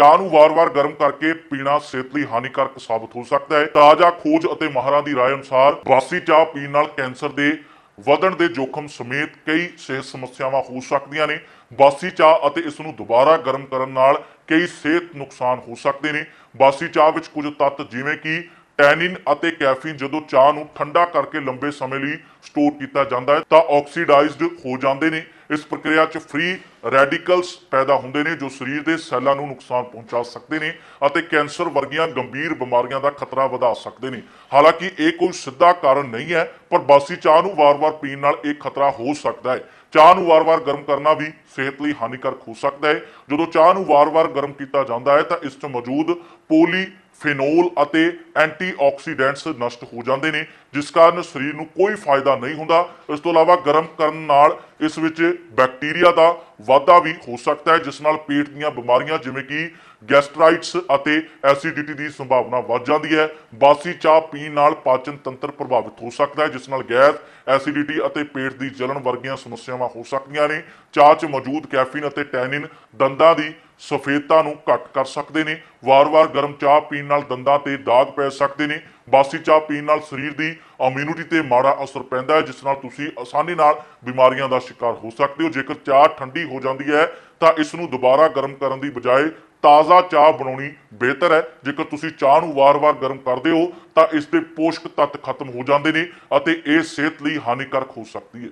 ਚਾਹ ਨੂੰ ਵਾਰ-ਵਾਰ ਗਰਮ ਕਰਕੇ ਪੀਣਾ ਸਿਹਤ ਲਈ ਹਾਨੀਕਾਰਕ ਸਾਬਤ ਹੋ ਸਕਦਾ ਹੈ। ਤਾਜ਼ਾ ਖੋਜ ਅਤੇ ਮਾਹਰਾਂ ਦੀ ਰਾਏ ਅਨੁਸਾਰ ਬਾਸੀ ਚਾਹ ਪੀਣ ਨਾਲ ਕੈਂਸਰ ਦੇ ਵਧਣ ਦੇ ਜੋਖਮ ਸਮੇਤ ਕਈ ਸਿਹਤ ਸਮੱਸਿਆਵਾਂ ਹੋ ਸਕਦੀਆਂ ਨੇ। ਬਾਸੀ ਚਾਹ ਅਤੇ ਇਸ ਨੂੰ ਦੁਬਾਰਾ ਗਰਮ ਕਰਨ ਨਾਲ ਕਈ ਸਿਹਤ ਨੁਕਸਾਨ ਹੋ ਸਕਦੇ ਨੇ। ਬਾਸੀ ਚਾਹ ਵਿੱਚ ਕੁਝ ਤੱਤ ਜਿਵੇਂ ਕਿ ਟੈਨਿਨ ਅਤੇ ਕੈਫੀਨ ਜਦੋਂ ਚਾਹ ਨੂੰ ਠੰਡਾ ਕਰਕੇ ਲੰਬੇ ਸਮੇਂ ਲਈ ਸਟੋਰ ਕੀਤਾ ਜਾਂਦਾ ਹੈ, ਤਾਂ ਆਕਸੀਡਾਈਜ਼ਡ ਹੋ ਜਾਂਦੇ ਨੇ। ਇਸ ਪ੍ਰਕਿਰਿਆ 'ਚ ਫ੍ਰੀ ਰੈਡੀਕਲਸ ਪੈਦਾ ਹੁੰਦੇ ਨੇ, ਜੋ ਸਰੀਰ ਦੇ ਸੈੱਲਾਂ ਨੂੰ ਨੁਕਸਾਨ ਪਹੁੰਚਾ ਸਕਦੇ ਨੇ ਅਤੇ ਕੈਂਸਰ ਵਰਗੀਆਂ ਗੰਭੀਰ ਬਿਮਾਰੀਆਂ ਦਾ ਖਤਰਾ ਵਧਾ ਸਕਦੇ ਨੇ। ਹਾਲਾਂਕਿ ਇਹ ਕੋਈ ਸਿੱਧਾ ਕਾਰਨ ਨਹੀਂ ਹੈ, ਪਰ ਬਾਸੀ ਚਾਹ ਨੂੰ ਵਾਰ-ਵਾਰ ਪੀਣ ਨਾਲ ਇਹ ਖਤਰਾ ਹੋ ਸਕਦਾ ਹੈ। ਚਾਹ ਨੂੰ ਵਾਰ-ਵਾਰ ਗਰਮ ਕਰਨਾ ਵੀ ਸਿਹਤ ਲਈ ਹਾਨੀਕਾਰਕ ਹੋ ਸਕਦਾ ਹੈ। ਜਦੋਂ ਚਾਹ ਨੂੰ ਵਾਰ-ਵਾਰ ਗਰਮ ਕੀਤਾ ਜਾਂਦਾ ਹੈ, ਤਾਂ ਇਸ 'ਚ ਮੌਜੂਦ ਪੋਲੀ ਫੇਨੋਲ ਅਤੇ ਐਂਟੀਆਕਸੀਡੈਂਟਸ ਨਸ਼ਟ ਹੋ ਜਾਂਦੇ ਨੇ, ਜਿਸ ਕਾਰਨ ਸਰੀਰ ਨੂੰ ਕੋਈ ਫਾਇਦਾ ਫਾਇਦਾ ਨਹੀਂ ਹੁੰਦਾ। ਇਸ ਤੋਂ ਇਲਾਵਾ ਗਰਮ ਕਰਨ ਨਾਲ ਇਸ ਵਿੱਚ ਬੈਕਟੀਰੀਆ ਦਾ ਵਾਧਾ ਵੀ ਹੋ ਸਕਦਾ ਹੈ, ਜਿਸ ਨਾਲ ਪੇਟ ਦੀਆਂ ਬਿਮਾਰੀਆਂ ਜਿਵੇਂ ਕਿ ਗੈਸਟਰਾਈਟਸ ਅਤੇ ਐਸਿਡਿਟੀ ਦੀ ਸੰਭਾਵਨਾ ਵੱਧ ਜਾਂਦੀ ਹੈ। ਬਾਸੀ ਚਾਹ ਪੀਣ ਨਾਲ ਪਾਚਨ ਤੰਤਰ ਪ੍ਰਭਾਵਿਤ ਹੋ ਸਕਦਾ ਹੈ, ਜਿਸ ਨਾਲ ਗੈਸ, ਐਸਿਡਿਟੀ ਅਤੇ ਪੇਟ ਦੀ ਜਲਣ ਵਰਗੀਆਂ ਸਮੱਸਿਆਵਾਂ ਹੋ ਸਕਦੀਆਂ ਨੇ। ਚਾਹ 'ਚ ਮੌਜੂਦ ਕੈਫੀਨ ਅਤੇ ਟੈਨਿਨ ਦੰਦਾਂ ਦੀ ਸਫੇਦਤਾ ਨੂੰ ਘੱਟ ਕਰ ਸਕਦੇ ਨੇ, ਵਾਰ-ਵਾਰ ਗਰਮ ਚਾਹ ਪੀਣ ਨਾਲ ਦੰਦਾਂ ਤੇ ਦਾਗ ਪੈ ਸਕਦੇ ਨੇ, ਬਾਸੀ ਚਾਹ ਪੀਣ ਨਾਲ ਸਰੀਰ ਦੀ ਇਮਿਊਨਿਟੀ ਤੇ ਮਾੜਾ ਅਸਰ ਪੈਂਦਾ ਹੈ, ਜਿਸ ਨਾਲ ਤੁਸੀਂ ਆਸਾਨੀ ਨਾਲ ਬਿਮਾਰੀਆਂ ਦਾ ਸ਼ਿਕਾਰ ਹੋ ਸਕਦੇ ਹੋ। ਜੇਕਰ ਚਾਹ ਠੰਡੀ ਹੋ ਜਾਂਦੀ ਹੈ, ਤਾਂ ਇਸ ਨੂੰ ਦੁਬਾਰਾ ਗਰਮ ਕਰਨ ਦੀ ਬਜਾਏ ਤਾਜ਼ਾ ਚਾਹ ਬਣਾਉਣੀ ਬਿਹਤਰ ਹੈ। ਜੇਕਰ ਤੁਸੀਂ ਚਾਹ ਨੂੰ ਵਾਰ-ਵਾਰ ਗਰਮ ਕਰਦੇ ਹੋ, ਤਾਂ ਇਸ ਦੇ ਪੋਸ਼ਕ ਤੱਤ ਖਤਮ ਹੋ ਜਾਂਦੇ ਨੇ ਅਤੇ ਇਹ ਸਿਹਤ ਲਈ ਹਾਨੀਕਾਰਕ ਹੋ ਸਕਦੀ ਹੈ।